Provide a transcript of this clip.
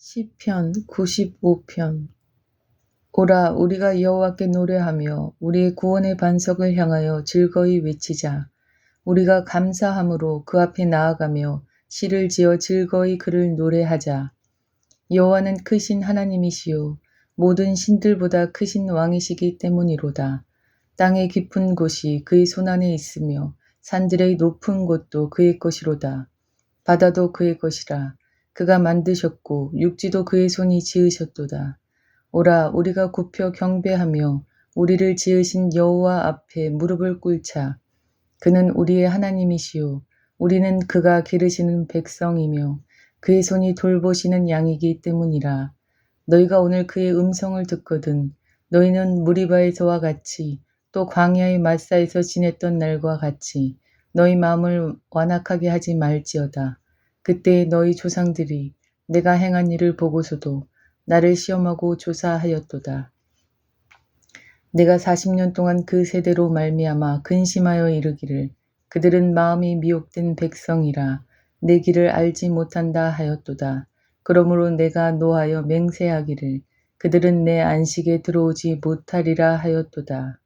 시편 95편 오라 우리가 여호와께 노래하며 우리의 구원의 반석을 향하여 즐거이 외치자. 우리가 감사함으로 그 앞에 나아가며 시를 지어 즐거이 그를 노래하자. 여호와는 크신 하나님이시요 모든 신들보다 크신 왕이시기 때문이로다. 땅의 깊은 곳이 그의 손안에 있으며 산들의 높은 곳도 그의 것이로다. 바다도 그의 것이라. 그가 만드셨고 육지도 그의 손이 지으셨도다. 오라 우리가 굽혀 경배하며 우리를 지으신 여호와 앞에 무릎을 꿇자. 그는 우리의 하나님이시요 우리는 그가 기르시는 백성이며 그의 손이 돌보시는 양이기 때문이라. 너희가 오늘 그의 음성을 듣거든 너희는 무리바에서와 같이 또 광야의 마사에서 지냈던 날과 같이 너희 마음을 완악하게 하지 말지어다. 그때 너희 조상들이 내가 행한 일을 보고서도 나를 시험하고 조사하였도다. 내가 40년 동안 그 세대로 말미암아 근심하여 이르기를 그들은 마음이 미혹된 백성이라 내 길을 알지 못한다 하였도다. 그러므로 내가 노하여 맹세하기를 그들은 내 안식에 들어오지 못하리라 하였도다.